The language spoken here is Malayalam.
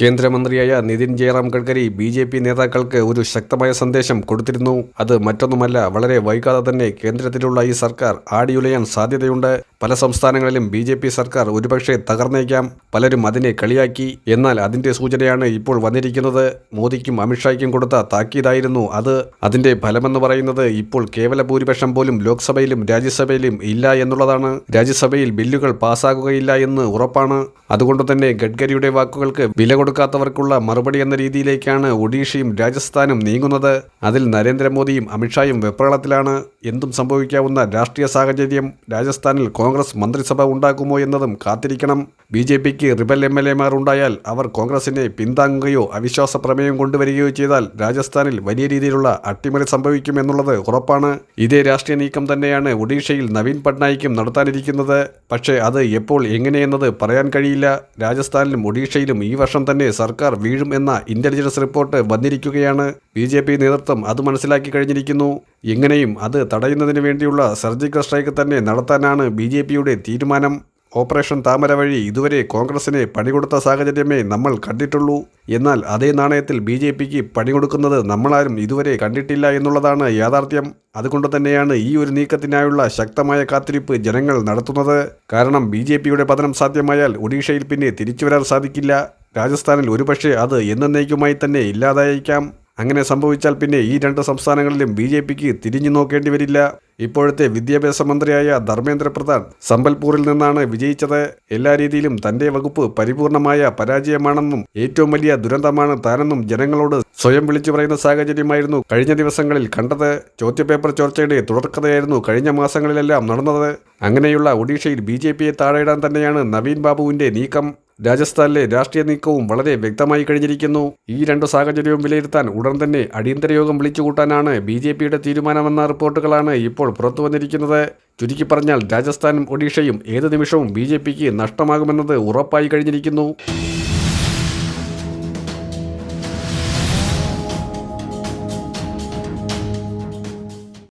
കേന്ദ്രമന്ത്രിയായ Nitin Jayaram Gadkari B J P നേതാക്കൾക്ക് ഒരു ശക്തമായ സന്ദേശം കൊടുത്തിരുന്നു. അത് മറ്റൊന്നുമല്ല വളരെ വൈകാതെ തന്നെ കേന്ദ്രത്തിലുള്ള ഈ സർക്കാർ ആടിയുലയാൻ സാധ്യതയുണ്ട്. പല സംസ്ഥാനങ്ങളിലും ബി ജെ പി സർക്കാർ ഒരുപക്ഷെ തകർന്നേക്കാം. പലരും അതിനെ കളിയാക്കി. എന്നാൽ അതിന്റെ സൂചനയാണ് ഇപ്പോൾ വന്നിരിക്കുന്നത്. മോദിക്കും അമിത്ഷായ്ക്കും കൊടുത്ത താക്കീതായിരുന്നു അത്. അതിന്റെ ഫലമെന്ന് പറയുന്നത് ഇപ്പോൾ കേവല ഭൂരിപക്ഷം പോലും ലോക്സഭയിലും രാജ്യസഭയിലും ഇല്ല എന്നുള്ളതാണ്. രാജ്യസഭയിൽ ബില്ലുകൾ പാസ്സാകുകയില്ല എന്ന് ഉറപ്പാണ്. അതുകൊണ്ട് തന്നെ ഗഡ്കരിയുടെ വാക്കുകൾക്ക് വില കൊടുക്കാത്തവർക്കുള്ള മറുപടി എന്ന രീതിയിലേക്കാണ് ഒഡീഷയും രാജസ്ഥാനും നീങ്ങുന്നത്. അതിൽ നരേന്ദ്രമോദിയും അമിത്ഷായും വെപ്രളത്തിലാണ്. എന്തും സംഭവിക്കാവുന്ന രാഷ്ട്രീയ സാഹചര്യം രാജസ്ഥാനിൽ മന്ത്രിസഭ ഉണ്ടാക്കുമോ എന്നതും കാത്തിരിക്കണം. ബി ജെ പിക്ക് റിബൽ എം എൽ എമാർ ഉണ്ടായാൽ അവർ കോൺഗ്രസിനെ പിന്താങ്ങുകയോ അവിശ്വാസ പ്രമേയം കൊണ്ടുവരികയോ ചെയ്താൽ രാജസ്ഥാനിൽ വലിയ രീതിയിലുള്ള അട്ടിമറി സംഭവിക്കുമെന്നുള്ളത് ഉറപ്പാണ്. ഇതേ രാഷ്ട്രീയ നീക്കം തന്നെയാണ് ഒഡീഷയിൽ നവീൻ പട്നായിക്കും നടത്താനിരിക്കുന്നത്. പക്ഷേ അത് എപ്പോൾ എങ്ങനെയെന്നത് പറയാൻ കഴിയില്ല. രാജസ്ഥാനിലും ഒഡീഷയിലും ഈ വർഷം തന്നെ സർക്കാർ വീഴും എന്ന ഇന്റലിജൻസ് റിപ്പോർട്ട് വന്നിരിക്കുകയാണ്. ബി ജെ പി നേതൃത്വം അത് മനസ്സിലാക്കി കഴിഞ്ഞിരിക്കുന്നു. എങ്ങനെയും അത് തടയുന്നതിന് വേണ്ടിയുള്ള സർജിക്കൽ സ്ട്രൈക്ക് തന്നെ നടത്താനാണ് ബി ജെ പിയുടെ തീരുമാനം. ഓപ്പറേഷൻ താമര വഴി ഇതുവരെ കോൺഗ്രസിനെ പണികൊടുത്ത സാഹചര്യമേ നമ്മൾ കണ്ടിട്ടുള്ളൂ. എന്നാൽ അതേ നാണയത്തിൽ ബി ജെ പിക്ക് പണികൊടുക്കുന്നത് നമ്മളാരും ഇതുവരെ കണ്ടിട്ടില്ല എന്നുള്ളതാണ് യാഥാർത്ഥ്യം. അതുകൊണ്ട് തന്നെയാണ് ഈ ഒരു നീക്കത്തിനായുള്ള ശക്തമായ കാത്തിരിപ്പ് ജനങ്ങൾ നടത്തുന്നത്. കാരണം ബി ജെ പിയുടെ പതനം സാധ്യമായാൽ ഒഡീഷയിൽ പിന്നെ തിരിച്ചു വരാൻ സാധിക്കില്ല. രാജസ്ഥാനിൽ ഒരുപക്ഷെ അത് എന്നേക്കുമായി തന്നെ ഇല്ലാതായേക്കാം. അങ്ങനെ സംഭവിച്ചാൽ പിന്നെ ഈ രണ്ട് സംസ്ഥാനങ്ങളിലും ബി ജെ പിക്ക് തിരിഞ്ഞു നോക്കേണ്ടി വരില്ല. ഇപ്പോഴത്തെ വിദ്യാഭ്യാസ മന്ത്രിയായ ധർമ്മേന്ദ്ര പ്രധാൻ സമ്പൽപൂരിൽ നിന്നാണ് വിജയിച്ചത്. എല്ലാ രീതിയിലും തന്റെ വകുപ്പ് പരിപൂർണമായ പരാജയമാണെന്നും ഏറ്റവും വലിയ ദുരന്തമാണ് താനെന്നും ജനങ്ങളോട് സ്വയം വിളിച്ചു പറയുന്ന സാഹചര്യമായിരുന്നു കഴിഞ്ഞ ദിവസങ്ങളിൽ കണ്ടത്. ചോദ്യപേപ്പർ ചോർച്ചയുടെ തുടർക്കഥയായിരുന്നു കഴിഞ്ഞ മാസങ്ങളിലെല്ലാം നടന്നത്. അങ്ങനെയുള്ള ഒഡീഷയിൽ ബി ജെ പിയെ താഴെയിടാൻ തന്നെയാണ് നവീൻ ബാബുവിന്റെ നീക്കം. രാജസ്ഥാനിലെ രാഷ്ട്രീയ നീക്കവും വളരെ വ്യക്തമായി കഴിഞ്ഞിരിക്കുന്നു. ഈ രണ്ട് സാഹചര്യവും വിലയിരുത്താൻ ഉടൻ തന്നെ അടിയന്തര യോഗം വിളിച്ചുകൂട്ടാനാണ് ബി ജെ പിയുടെ തീരുമാനമെന്ന റിപ്പോർട്ടുകളാണ് ഇപ്പോൾ പുറത്തു വന്നിരിക്കുന്നത്. ചുരുക്കി പറഞ്ഞാൽ രാജസ്ഥാനും ഒഡീഷയും ഏത് നിമിഷവും ബി ജെ പിക്ക് നഷ്ടമാകുമെന്നത് ഉറപ്പായി കഴിഞ്ഞിരിക്കുന്നു.